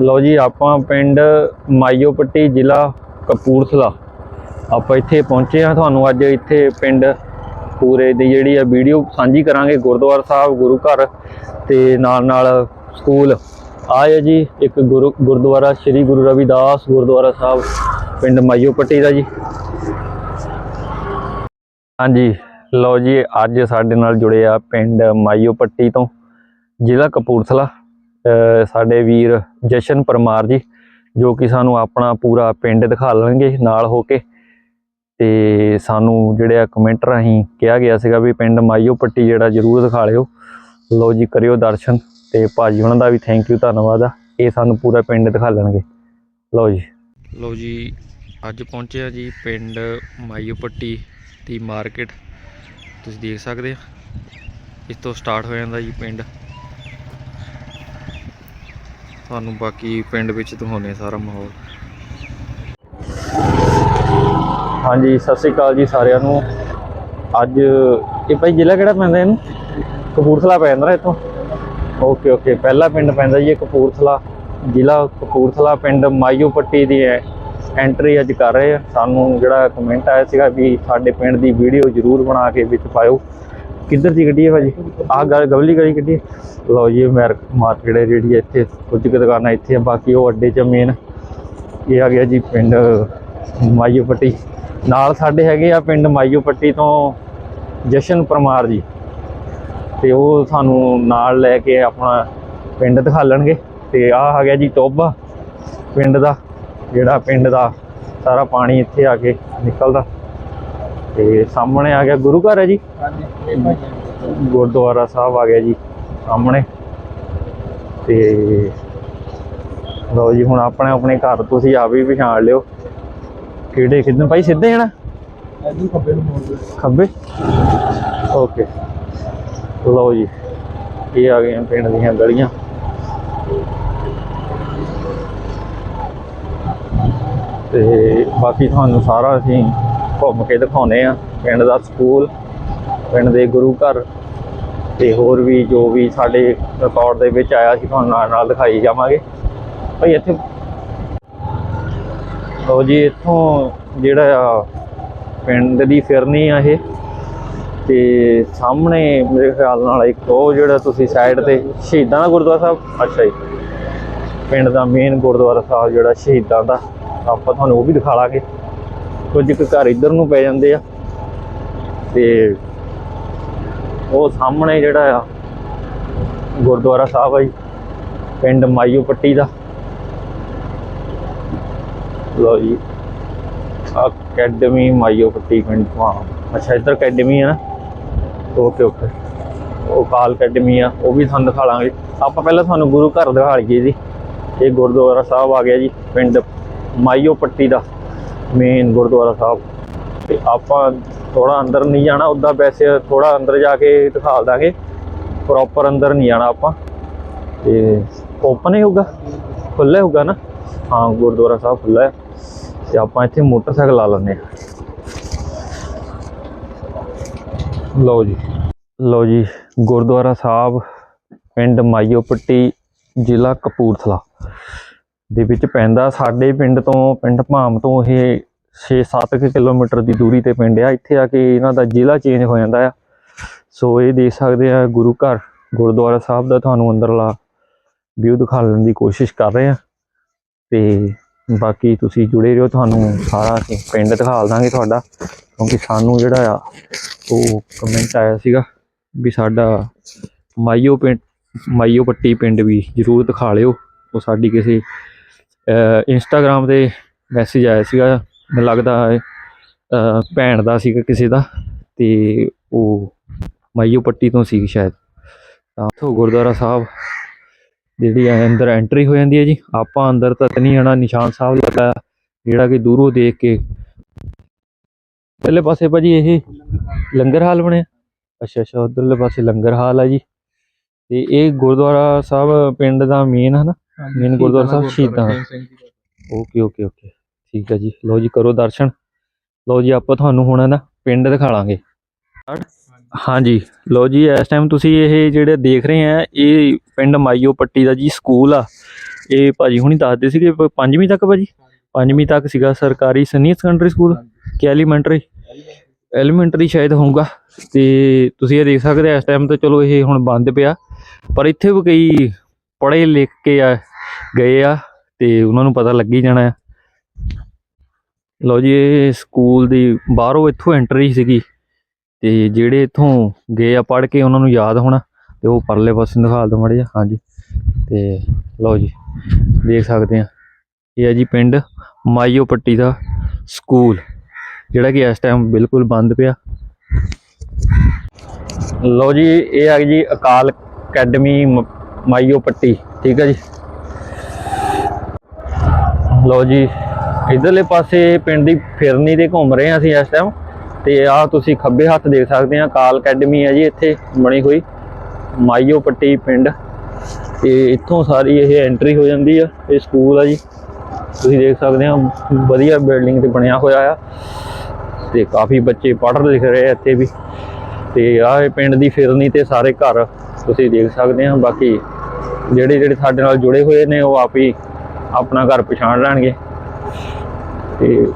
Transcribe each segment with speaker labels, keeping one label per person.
Speaker 1: ਲਓ ਜੀ, ਆਪਾਂ ਪਿੰਡ ਮਾਈਓਪੱਟੀ ਜ਼ਿਲ੍ਹਾ ਕਪੂਰਥਲਾ। ਆਪਾਂ ਇੱਥੇ ਪਹੁੰਚੇ ਆ ਤੁਹਾਨੂੰ ਅੱਜ ਇੱਥੇ ਪਿੰਡ ਪੂਰੇ ਦੀ ਜਿਹੜੀ ਆ ਵੀਡੀਓ ਸਾਂਝੀ ਕਰਾਂਗੇ ਗੁਰਦੁਆਰਾ ਸਾਹਿਬ, ਗੁਰੂ ਘਰ ਤੇ ਨਾਲ ਨਾਲ ਸਕੂਲ ਆਏ ਜੀ ਇੱਕ ਗੁਰੂ, ਗੁਰਦੁਆਰਾ ਸ੍ਰੀ ਗੁਰੂ ਰਵਿਦਾਸ ਗੁਰਦੁਆਰਾ ਸਾਹਿਬ, ਪਿੰਡ ਮਾਈਓਪੱਟੀ ਦਾ ਜੀ। ਹਾਂਜੀ, ਲਓ ਜੀ, ਅੱਜ ਸਾਡੇ ਨਾਲ ਜੁੜੇ ਆ ਪਿੰਡ ਮਾਈਓਪੱਟੀ ਤੋਂ ਜ਼ਿਲ੍ਹਾ ਕਪੂਰਥਲਾ। ਸਾਡੇ ਵੀਰ ਜਸ਼ਨ ਪਰਮਾਰ ਜੀ, ਜੋ ਕਿ ਸਾਨੂੰ ਆਪਣਾ ਪੂਰਾ ਪਿੰਡ ਦਿਖਾ ਲੈਣਗੇ ਨਾਲ ਹੋ ਕੇ। ਤੇ ਸਾਨੂੰ ਜਿਹੜੇ ਆ ਕਮੈਂਟ ਰਾਹੀਂ ਕਿਹਾ ਗਿਆ ਸੀਗਾ ਵੀ ਪਿੰਡ ਮਾਈਓ ਪੱਟੀ ਜਿਹੜਾ ਜਰੂਰ ਦਿਖਾ ਲਿਓ। ਲਓ ਜੀ, ਕਰਿਓ ਦਰਸ਼ਨ ਤੇ ਭਾਜੀ ਉਹਨਾਂ ਦਾ ਵੀ ਥੈਂਕ ਯੂ ਧੰਨਵਾਦ ਆ। ਇਹ ਸਾਨੂੰ ਪੂਰਾ ਪਿੰਡ ਦਿਖਾ ਲੈਣਗੇ। ਲਓ ਜੀ। ਲਓ ਜੀ, ਅੱਜ ਪਹੁੰਚਿਆ ਜੀ ਪਿੰਡ ਮਾਈਓ ਪੱਟੀ ਦੀ ਮਾਰਕੀਟ ਤੁਸੀਂ ਦੇਖ ਸਕਦੇ ਆ। ਇਸ ਤੋਂ ਸਟਾਰਟ ਹੋ ਜਾਂਦਾ ਜੀ ਪਿੰਡ। ਤੁਹਾਨੂੰ ਬਾਕੀ ਪਿੰਡ ਵਿੱਚ ਦਿਖਾਉਂਦੇ ਸਾਰਾ ਮਾਹੌਲ। ਹਾਂਜੀ, ਸਤਿ ਸ੍ਰੀ ਅਕਾਲ ਜੀ ਸਾਰਿਆਂ ਨੂੰ। ਅੱਜ ਇਹ ਭਾਈ ਜ਼ਿਲ੍ਹਾ ਕਿਹੜਾ ਪੈਂਦਾ ਇਹਨੂੰ? ਕਪੂਰਥਲਾ ਪੈ ਜਾਂਦਾ ਇੱਥੋਂ। ਓਕੇ ਓਕੇ ਪਹਿਲਾ ਪਿੰਡ ਪੈਂਦਾ ਜੀ ਕਪੂਰਥਲਾ। ਜ਼ਿਲ੍ਹਾ ਕਪੂਰਥਲਾ ਪਿੰਡ ਮਾਇਓ ਪੱਟੀ ਦੀ ਹੈ। ਐਂਟਰੀ ਅੱਜ ਕਰ ਰਹੇ ਆ। ਸਾਨੂੰ ਜਿਹੜਾ ਕਮੈਂਟ ਆਇਆ ਸੀਗਾ ਵੀ ਸਾਡੇ ਪਿੰਡ ਦੀ ਵੀਡੀਓ ਜ਼ਰੂਰ ਬਣਾ ਕੇ ਵਿੱਚ ਪਾਇਓ। ਕਿੱਧਰ ਦੀ ਗੱਡੀ ਹੈ ਭਾਜੀ? ਆਹ ਗੱਲ ਗਵਲੀ ਗਲੀ ਗੱਡੀ ਲਓ ਜੀ ਮਾਰਕੀਟ ਹੈ ਜਿਹੜੀ ਹੈ ਇੱਥੇ ਕੁਝ ਕੁ ਦੁਕਾਨਾਂ ਇੱਥੇ ਆ, ਬਾਕੀ ਉਹ ਅੱਡੇ ਚ ਮੇਨ ਇਹ ਆ ਗਿਆ ਜੀ ਪਿੰਡ ਮਾਈਓ ਪੱਟੀ ਨਾਲ ਸਾਡੇ ਹੈਗੇ ਆ ਪਿੰਡ ਮਾਈਓ ਪੱਟੀ ਤੋਂ ਜਸ਼ਨ ਪਰਮਾਰ ਜੀ। ਤੇ ਉਹ ਸਾਨੂੰ ਨਾਲ ਲੈ ਕੇ ਆਪਣਾ ਪਿੰਡ ਦਿਖਾਲਣਗੇ ਤੇ ਆਹ ਆ ਗਿਆ ਜੀ ਟੋਬਾ ਪਿੰਡ ਦਾ, ਜਿਹੜਾ ਪਿੰਡ ਦਾ ਸਾਰਾ ਪਾਣੀ ਇੱਥੇ ਆ ਕੇ ਨਿਕਲਦਾ। ਤੇ ਸਾਹਮਣੇ ਆ ਗਿਆ ਗੁਰੂ ਘਰ ਹੈ ਜੀ। ਗੁਰਦੁਆਰਾ ਸਾਹਿਬ ਆ ਗਿਆ ਜੀ ਸਾਹਮਣੇ। ਤੇ ਲਓ ਜੀ ਹੁਣ ਆਪਣੇ ਆਪਣੇ ਘਰ ਤੁਸੀਂ ਆਪ ਵੀ ਪਛਾਣ ਲਿਓ। ਕਿਹੜੇ ਕਿਦਾਂ ਭਾਈ ਸਿੱਧੇ ਜਾਣਾ ਖੱਬੇ? ਓਕੇ। ਲਓ ਜੀ ਇਹ ਆ ਗਈਆਂ ਪਿੰਡ ਦੀਆਂ ਗਲੀਆਂ। ਤੇ ਬਾਕੀ ਤੁਹਾਨੂੰ ਸਾਰਾ ਅਸੀਂ ਘੁੰਮ ਕੇ ਦਿਖਾਉਨੇ ਆ। ਪਿੰਡ ਦਾ ਸਕੂਲ ਪਿੰਡ ਦੇ ਗੁਰੂ ਘਰ ਤੇ ਹੋਰ ਵੀ ਜੋ ਵੀ ਸਾਡੇ ਰਿਕਾਰਡ ਦੇ ਵਿੱਚ ਆਇਆ ਸੀ ਤੁਹਾਨੂੰ ਨਾਲ ਨਾਲ ਦਿਖਾਈ ਜਾਵਾਂਗੇ। ਭਾਈ ਇੱਥੇ ਲਓ ਜੀ ਇੱਥੋਂ ਜਿਹੜਾ ਆ ਪਿੰਡ ਦੀ ਫਿਰਨੀ ਆ ਇਹ। ਤੇ ਸਾਹਮਣੇ ਮੇਰੇ ਖਿਆਲ ਨਾਲ ਇੱਕ ਉਹ ਜਿਹੜਾ ਤੁਸੀਂ ਸਾਈਡ ਤੇ ਸ਼ਹੀਦਾਂ ਦਾ ਗੁਰਦੁਆਰਾ ਸਾਹਿਬ। ਅੱਛਾ ਜੀ। ਪਿੰਡ ਦਾ ਮੇਨ ਗੁਰਦੁਆਰਾ ਸਾਹਿਬ ਜਿਹੜਾ ਸ਼ਹੀਦਾਂ ਦਾ ਆਪਾਂ ਤੁਹਾਨੂੰ ਉਹ ਵੀ ਦਿਖਾ ਲਾਂਗੇ। ਕੁਝ ਕੁ ਘਰ ਇੱਧਰ ਨੂੰ ਪੈ ਜਾਂਦੇ ਆ। ਤੇ ਉਹ ਸਾਹਮਣੇ ਜਿਹੜਾ ਆ, ਗੁਰਦੁਆਰਾ ਸਾਹਿਬ ਆ ਜੀ, ਪਿੰਡ ਮਾਈਓ ਪੱਟੀ ਦਾ। ਲੋ ਜੀ, ਅਕੈਡਮੀ ਮਾਈਓ ਪੱਟੀ ਪਿੰਡ ਹਾਂ ਅੱਛਾ, ਇੱਧਰ ਅਕੈਡਮੀ ਆ ਨਾ? Okay okay. ਉਹ ਕਾਲ ਅਕੈਡਮੀ ਆ, ਉਹ ਵੀ ਤੁਹਾਨੂੰ ਦਿਖਾ ਲਾਂਗੇ। ਆਪਾਂ ਪਹਿਲਾਂ ਤੁਹਾਨੂੰ ਗੁਰੂ ਘਰ ਦਿਖਾ ਲਈਏ ਜੀ। ਇਹ ਗੁਰਦੁਆਰਾ ਸਾਹਿਬ ਆ ਗਿਆ ਜੀ, ਪਿੰਡ ਮਾਈਓ ਪੱਟੀ ਦਾ। ਮੇਨ ਗੁਰਦੁਆਰਾ ਸਾਹਿਬ। ਤੇ ਆਪਾਂ ਥੋੜਾ ਅੰਦਰ ਨਹੀਂ ਜਾਣਾ, ਉਦਾਂ ਵੈਸੇ ਥੋੜਾ ਅੰਦਰ ਜਾ ਕੇ ਦਿਖਾ ਦਾਂਗੇ। ਪ੍ਰੋਪਰ ਅੰਦਰ ਨਹੀਂ ਜਾਣਾ ਆਪਾਂ। ਤੇ ਓਪਨ ਹੀ ਹੋਊਗਾ। ਖੁੱਲ੍ਹਾ ਹੋਊਗਾ ਨਾ। ਹਾਂ, ਗੁਰਦੁਆਰਾ ਸਾਹਿਬ ਖੁੱਲ੍ਹਾ ਹੈ। ਤੇ ਆਪਾਂ ਇੱਥੇ ਮੋਟਰਸਾਈਕਲ ਲਾ ਲੈਂਦੇ ਹਾਂ। ਲਓ ਜੀ। ਲਓ ਜੀ, ਗੁਰਦੁਆਰਾ ਸਾਹਿਬ, ਪਿੰਡ ਮਾਈਓ ਪੱਟੀ ਜ਼ਿਲ੍ਹਾ ਕਪੂਰਥਲਾ। ਦੇ ਵਿੱਚ ਪੈਂਦਾ। ਸਾਡੇ ਪਿੰਡ ਤੋਂ, ਪਿੰਡ ਭਾਮ ਤੋਂ ਇਹ 6-7 ਕਿਲੋਮੀਟਰ ਦੀ ਦੂਰੀ ਤੇ ਪਿੰਡ ਆ। ਇੱਥੇ ਆ ਕੇ ਇਹਨਾਂ ਦਾ ਜ਼ਿਲ੍ਹਾ ਚੇਂਜ ਹੋ ਜਾਂਦਾ ਆ। ਸੋ ਇਹ ਦੇਖ ਸਕਦੇ ਆ ਗੁਰੂ ਘਰ, ਗੁਰਦੁਆਰਾ ਸਾਹਿਬ ਦਾ ਤੁਹਾਨੂੰ ਅੰਦਰਲਾ ਵਿਊ ਦਿਖਾਉਣ ਦੀ ਕੋਸ਼ਿਸ਼ ਕਰ ਰਹੇ ਆ। ਤੇ ਬਾਕੀ ਤੁਸੀਂ ਜੁੜੇ ਰਹੋ, ਤੁਹਾਨੂੰ ਸਾਰਾ ਅਸੀਂ ਪਿੰਡ ਦਿਖਾ ਦਾਂਗੇ ਤੁਹਾਡਾ। ਕਿਉਂਕਿ ਸਾਨੂੰ ਜਿਹੜਾ ਆ, ਉਹ ਕਮੈਂਟ ਆਇਆ ਸੀਗਾ ਵੀ ਸਾਡਾ ਮਾਈਓ ਪਿੰਡ ਮਾਈਓ ਪੱਟੀ ਪਿੰਡ ਵੀ ਜਰੂਰ ਦਿਖਾ ਲਿਓ। ਉਹ ਸਾਡੀ ਕਿਸੇ ਇੰਸਟਾਗ੍ਰam ਤੇ ਮੈਸੇਜ ਆਇਆ ਸੀਗਾ, ਮੈਨੂੰ ਲੱਗਦਾ ਭੈਣ ਦਾ ਸੀਗਾ ਕਿਸੇ ਦਾ, ਤੇ ਉਹ ਮਾਈਓ ਪੱਟੀ ਤੋਂ ਸੀ ਸ਼ਾਇਦ। ਤਾਂ ਉੱਥੋਂ ਗੁਰਦੁਆਰਾ ਸਾਹਿਬ, ਜਿਹੜੀ ਹੈ ਅੰਦਰ ਐਂਟਰੀ ਹੋ ਜਾਂਦੀ ਹੈ ਜੀ, ਆਪਾਂ ਅੰਦਰ ਤੱਕ ਨਹੀਂ ਆਣਾ ਨਿਸ਼ਾਨ ਸਾਹਿਬ ਲੱਗਾ ਜਿਹੜਾ ਕਿ ਦੂਰੋਂ ਦੇਖ ਕੇ। ਪਹਿਲੇ ਪਾਸੇ ਭਾਜੀ ਇਹ ਲੰਗਰ ਹਾਲ ਬਣਿਆ। ਅੱਛਾ ਅੱਛਾ, ਉਧਰਲੇ ਪਾਸੇ ਲੰਗਰ ਹਾਲ ਹੈ ਜੀ। ਤੇ ਇਹ ਗੁਰਦੁਆਰਾ ਸਾਹਿਬ ਪਿੰਡ ਦਾ ਮੇਨ ਹੈ ਨਾ ਮੇਨ ਗੁਰਦੁਆਰਾ ਸਾਹਿਬ ਸ਼ਹੀਦਾਂ ਓਕੇ ਓਕੇ ਓਕੇ। ਠੀਕ ਹੈ ਜੀ। ਲਓ ਜੀ ਕਰੋ ਦਰਸ਼ਨ। ਲਓ ਜੀ ਆਪਾਂ ਤੁਹਾਨੂੰ ਹੁਣ ਨਾ ਪਿੰਡ ਦਿਖਾ ਲਾਂਗੇ ਹਾਂਜੀ। ਲਓ ਜੀ ਇਸ ਟਾਈਮ ਤੁਸੀਂ ਇਹ ਜਿਹੜੇ ਦੇਖ ਰਹੇ ਆ ਇਹ ਪਿੰਡ ਮਾਈਓ ਪੱਟੀ ਦਾ ਜੀ ਸਕੂਲ ਆ। ਇਹ ਭਾਜੀ ਹੁਣੀ ਦੱਸਦੇ ਸੀਗੇ ਪ- ਪੰਜਵੀਂ ਤੱਕ ਭਾਜੀ? ਪੰਜਵੀਂ ਤੱਕ ਸੀਗਾ ਸਰਕਾਰੀ ਸੀਨੀਅਰ ਸੈਕੰਡਰੀ ਸਕੂਲ ਕਿ ਐਲੀਮੈਂਟਰੀ ਐਲੀਮੈਂਟਰੀ ਸ਼ਾਇਦ ਹੋਊਗਾ। ਤੇ ਤੁਸੀਂ ਇਹ ਦੇਖ ਸਕਦੇ ਆ ਇਸ ਟਾਈਮ ਤੇ ਚਲੋ ਇਹ ਹੁਣ ਬੰਦ ਪਿਆ। ਪਰ ਇੱਥੇ ਵੀ ਕਈ ਪੜ੍ਹੇ ਲਿਖ ਕੇ ਆ ਗਏ ਆ ਤੇ ਉਹਨਾਂ ਨੂੰ ਪਤਾ ਲੱਗੀ ਜਾਣਾ ਆ। ਲਓ ਜੀ, ਇਹ ਸਕੂਲ ਦੀ ਬਾਹਰੋਂ ਇੱਥੋਂ ਐਂਟਰੀ ਸੀਗੀ ਤੇ ਜਿਹੜੇ ਇੱਥੋਂ ਗਏ ਆ ਪੜ੍ਹ ਕੇ ਉਹਨਾਂ ਨੂੰ ਯਾਦ ਹੋਣਾ ਤੇ ਉਹ ਪਰਲੇ ਪਾਸੇ ਨੂੰ ਦਿਖਾ ਦੋ ਮੜੇ ਹਾਂਜੀ, ਤੇ ਲਓ ਜੀ, ਦੇਖ ਸਕਦੇ ਆ। ਇਹ ਹੈ ਜੀ ਪਿੰਡ ਮਾਈਓ ਪੱਟੀ ਦਾ ਸਕੂਲ, ਜਿਹੜਾ ਕਿ ਇਸ ਟਾਈਮ ਬਿਲਕੁਲ ਬੰਦ ਪਿਆ। ਲਓ ਜੀ, ਇਹ ਹੈ ਜੀ ਅਕਾਲ ਅਕੈਡਮੀ ਮਾਈਓ ਪੱਟੀ, ਠੀਕ ਹੈ ਜੀ। ਲਓ ਜੀ, ਇਧਰਲੇ ਪਾਸੇ ਪਿੰਡ ਦੀ ਫਿਰਨੀ ਤੇ ਘੁੰਮ ਰਹੇ ਹਾਂ ਅਸੀਂ ਇਸ ਟਾਈਮ ਤੇ ਆਹ ਤੁਸੀਂ ਖੱਬੇ ਹੱਥ ਦੇਖ ਸਕਦੇ ਆ ਕਾਲ ਅਕੈਡਮੀ ਹੈ ਜੀ ਇੱਥੇ ਬਣੀ ਹੋਈ, ਮਾਈਓ ਪੱਟੀ ਪਿੰਡ। ਤੇ ਇੱਥੋਂ ਸਾਰੀ ਇਹ ਐਂਟਰੀ ਹੋ ਜਾਂਦੀ ਆ, ਇਹ ਸਕੂਲ ਆ ਜੀ। ਤੁਸੀਂ ਦੇਖ ਸਕਦੇ ਆ ਵਧੀਆ ਬਿਲਡਿੰਗ ਤੇ ਬਣਿਆ ਹੋਇਆ ਆ। ਤੇ ਕਾਫੀ ਬੱਚੇ ਪੜ੍ਹ ਲਿਖ ਰਹੇ ਆ ਇੱਥੇ ਵੀ। ਤੇ ਆਹ ਇਹ ਪਿੰਡ ਦੀ ਫਿਰਨੀ ਤੇ ਸਾਰੇ ਘਰ ਤੁਸੀਂ ਦੇਖ ਸਕਦੇ ਆ ਬਾਕੀ ਜਿਹੜੇ ਜਿਹੜੇ ਸਾਡੇ ਨਾਲ ਜੁੜੇ ਹੋਏ ਨੇ, ਉਹ ਆਪ ਹੀ ਆਪਣਾ ਘਰ ਪਛਾਣ ਲੈਣਗੇ। ਤੇ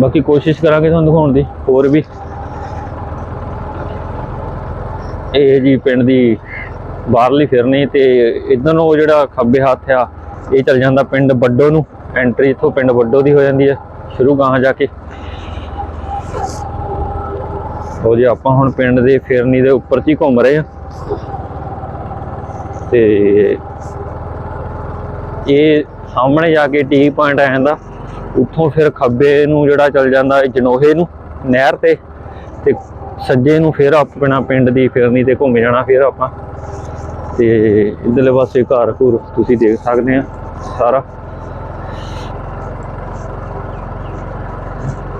Speaker 1: ਬਾਕੀ ਕੋਸ਼ਿਸ਼ ਕਰਾਂਗੇ ਤੁਹਾਨੂੰ ਦਿਖਾਉਣ ਦੀ, ਹੋਰ ਵੀ। ਇਹ ਜੀ ਪਿੰਡ ਦੀ ਬਾਹਰਲੀ ਫਿਰਨੀ ਤੇ ਇਧਰ ਨੂੰ ਉਹ ਜਿਹੜਾ ਖੱਬੇ ਹੱਥ ਆ, ਇਹ ਚੱਲ ਜਾਂਦਾ ਪਿੰਡ ਵੱਡੋ ਨੂੰ। ਐਂਟਰੀ ਇੱਥੋਂ ਪਿੰਡ ਵੱਡੋ ਦੀ ਹੋ ਜਾਂਦੀ ਹੈ ਸ਼ੁਰੂ ਗਾਹਾਂ ਜਾ ਕੇ। ਉਹ ਜੀ ਆਪਾਂ ਹੁਣ ਪਿੰਡ ਦੇ ਫਿਰਨੀ ਦੇ ਉੱਪਰ 'ਚ ਹੀ ਘੁੰਮ ਰਹੇ ਆ। ਤੇ ਇਹ ਸਾਹਮਣੇ ਜਾ ਕੇ ਟੀ ਪੁਆਇੰਟ ਆ ਜਾਂਦਾ। ਉੱਥੋਂ ਫਿਰ ਖੱਬੇ ਨੂੰ ਜਿਹੜਾ ਚੱਲ ਜਾਂਦਾ ਜਨੋਹੇ ਨੂੰ, ਨਹਿਰ ਤੇ। ਤੇ ਸੱਜੇ ਨੂੰ ਫਿਰ ਆਪਣਾ ਪਿੰਡ ਦੀ ਫਿਰਨੀ ਤੇ ਘੁੰਮ ਜਾਣਾ ਫਿਰ ਆਪਾਂ। ਤੇ ਇਧਰਲੇ ਪਾਸੇ ਘਰ ਘੁਰ ਤੁਸੀਂ ਦੇਖ ਸਕਦੇ ਆ ਸਾਰਾ।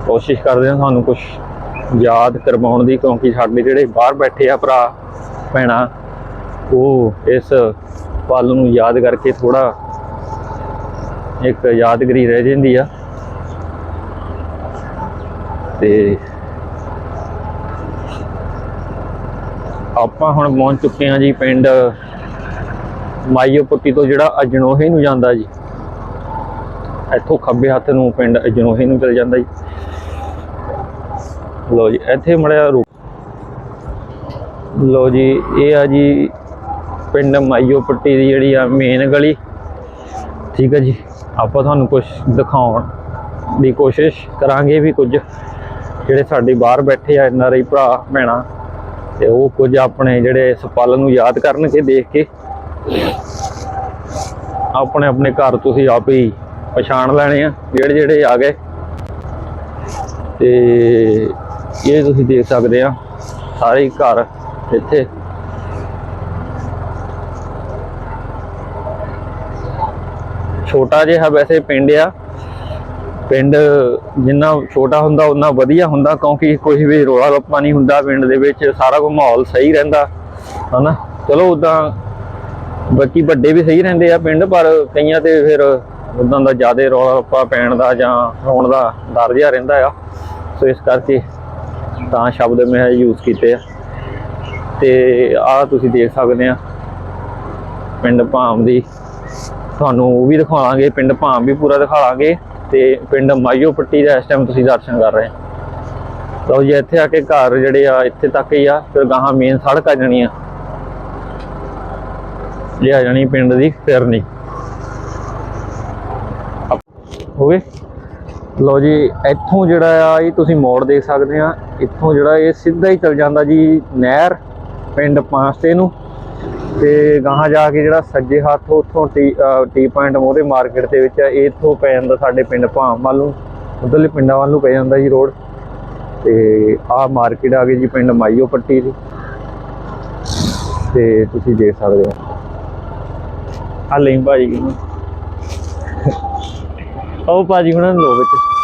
Speaker 1: ਕੋਸ਼ਿਸ਼ ਕਰਦੇ ਆ ਤੁਹਾਨੂੰ ਕੁਝ ਯਾਦ ਕਰਵਾਉਣ ਦੀ ਕਿਉਂਕਿ ਸਾਡੇ ਜਿਹੜੇ ਬਾਹਰ ਬੈਠੇ ਆ ਭਰਾ, ਭੈਣਾਂ ਉਹ ਇਸ ਪਲ ਨੂੰ ਯਾਦ ਕਰਕੇ ਥੋੜਾ ਇੱਕ ਯਾਦਗਰੀ ਰਹਿ ਜਾਂਦੀ ਆ। ਤੇ ਆਪਾਂ ਹੁਣ ਪਹੁੰਚ ਚੁੱਕੇ ਹਾਂ ਜੀ ਪਿੰਡ ਮਾਈਓ ਤੋਂ ਜਿਹੜਾ ਅਜਨੋਹੇ ਨੂੰ ਜਾਂਦਾ ਜੀ। ਇੱਥੋਂ ਖੱਬੇ ਹੱਥ ਨੂੰ ਪਿੰਡ ਅਜਨੋਹੇ ਨੂੰ ਚਲ ਜਾਂਦਾ ਜੀ। ਲੋ ਜੀ, ਇੱਥੇ ਮੜਿਆ ਰੁਕ। ਲੋ ਜੀ, ਇਹ ਆ ਜੀ ਪਿੰਡ ਮਾਈਓ ਪੱਟੀ ਦੀ ਜਿਹੜੀ ਆ ਮੇਨ ਗਲੀ। ਠੀਕ ਹੈ ਜੀ। ਆਪਾਂ ਤੁਹਾਨੂੰ ਕੁਝ ਦਿਖਾਉਣ ਦੀ ਕੋਸ਼ਿਸ਼ ਕਰਾਂਗੇ ਵੀ ਕੁਝ ਜਿਹੜੇ ਸਾਡੇ ਬਾਹਰ ਬੈਠੇ ਆ ਐਨਆਰਆਈ ਭਰਾ, ਭੈਣਾਂ, ਤੇ ਉਹ ਕੁਝ ਆਪਣੇ ਜਿਹੜੇ ਇਸ ਪਲ ਨੂੰ ਯਾਦ ਕਰਨਗੇ ਦੇਖ ਕੇ। ਆਪਣੇ ਆਪਣੇ ਘਰ ਤੁਸੀਂ ਆਪ ਹੀ ਪਛਾਣ ਲੈਣੇ ਆ, ਜਿਹੜੇ ਜਿਹੜੇ ਆ ਗਏ। ਤੇ ਇਹ ਤੁਸੀਂ ਦੇਖ ਸਕਦੇ ਆ, ਸਾਰੇ ਘਰ ਇੱਥੇ ਛੋਟਾ ਜਿਹਾ ਵੈਸੇ ਪਿੰਡ ਆ। ਪਿੰਡ ਜਿੰਨਾ ਛੋਟਾ ਹੁੰਦਾ ਉਨਾ ਵਧੀਆ ਹੁੰਦਾ, ਕਿਉਂਕਿ ਕੋਈ ਵੀ ਰੋਲਾ ਰੱਪਾ ਨਹੀਂ ਹੁੰਦਾ ਪਿੰਡ ਦੇ ਵਿੱਚ। ਸਾਰਾ ਕੁ ਮਾਹੌਲ ਸਹੀ ਰਹਿੰਦਾ, ਹਨਾ? ਚਲੋ ਉਦਾਂ ਬਾਕੀ ਵੱਡੇ ਵੀ ਸਹੀ ਰਹਿੰਦੇ ਆ ਪਿੰਡ, ਪਰ ਕਈਆਂ ਤੇ ਫਿਰ ਉਦਾਂ ਦਾ ਜ਼ਿਆਦਾ ਰੌਲਾ ਰੱਪਾ ਪੈਣ ਦਾ ਜਾਂ ਹੋਣ ਦਾ ਡਰ ਜਿਹਾ ਰਹਿੰਦਾ ਆ। ਸੋ, ਇਸ ਕਰਕੇ ਤਾਂ ਸ਼ਬਦ ਮੈਂ ਯੂਜ਼ ਕੀਤੇ ਆ। ਤੇ ਆਹ ਤੁਸੀਂ ਦੇਖ ਸਕਦੇ ਆ, ਪਿੰਡ ਭਾਮ ਦੀ ਤੁਹਾਨੂੰ ਉਹ ਵੀ ਦਿਖਾਵਾਂਗੇ ਪਿੰਡ ਭਾਮ ਵੀ ਪੂਰਾ ਦਿਖਾਵਾਂਗੇ ਤੇ ਪਿੰਡ ਮਾਈਓ ਪੱਟੀ ਦਾ ਇਸ ਟਾਈਮ ਤੁਸੀਂ ਦਰਸ਼ਨ ਕਰ ਰਹੇ ਲਓ ਜੀ, ਇੱਥੇ ਆ ਕੇ ਘਰ ਜਿਹੜੇ ਆ, ਇੱਥੇ ਤੱਕ ਹੀ ਆ, ਫਿਰ ਗਾਹਾਂ ਮੇਨ ਸੜਕ ਆ ਜਾਣੀ ਆ। ਇਹ ਆ ਜਾਣੀ ਪਿੰਡ ਦੀ ਫਿਰਨੀ ਹੋ ਗਏ? ਲਓ ਜੀ, ਇੱਥੋਂ ਜਿਹੜਾ ਆ, ਇਹ ਤੁਸੀਂ ਮੋੜ ਦੇਖ ਸਕਦੇ ਆ। ਇੱਥੋਂ ਜਿਹੜਾ ਇਹ ਸਿੱਧਾ ਹੀ ਚਲ ਜਾਂਦਾ ਜੀ ਨਹਿਰ, ਪਿੰਡ ਪਾਸਤੇ ਨੂੰ। ਤੇ ਗਾਹਾਂ ਜਾ ਕੇ ਜਿਹੜਾ ਸੱਜੇ ਹੱਥ ਉੱਥੋਂ ਟੀ ਪੁਆਇੰਟ ਮੋਰੇ ਮਾਰਕੀਟ ਦੇ ਵਿੱਚ ਆ, ਇੱਥੋਂ ਪੈ ਜਾਂਦਾ ਸਾਡੇ ਪਿੰਡ ਭਾਮ ਵੱਲ ਨੂੰ ਉਧਰਲੇ ਪਿੰਡਾਂ ਵੱਲ ਨੂੰ ਪੈ ਜਾਂਦਾ ਜੀ ਰੋਡ। ਤੇ ਆਹ ਮਾਰਕੀਟ ਆ ਗਈ ਜੀ ਪਿੰਡ ਮਾਈਓ ਪੱਟੀ ਦੀ। ਤੇ ਤੁਸੀਂ ਦੇਖ ਸਕਦੇ ਹੋ। ਆ ਲਈ ਭਾਜੀ ਉਹ ਭਾਜੀ ਹੁਣਾਂ ਨੂੰ ਲੋ ਵਿੱਚ।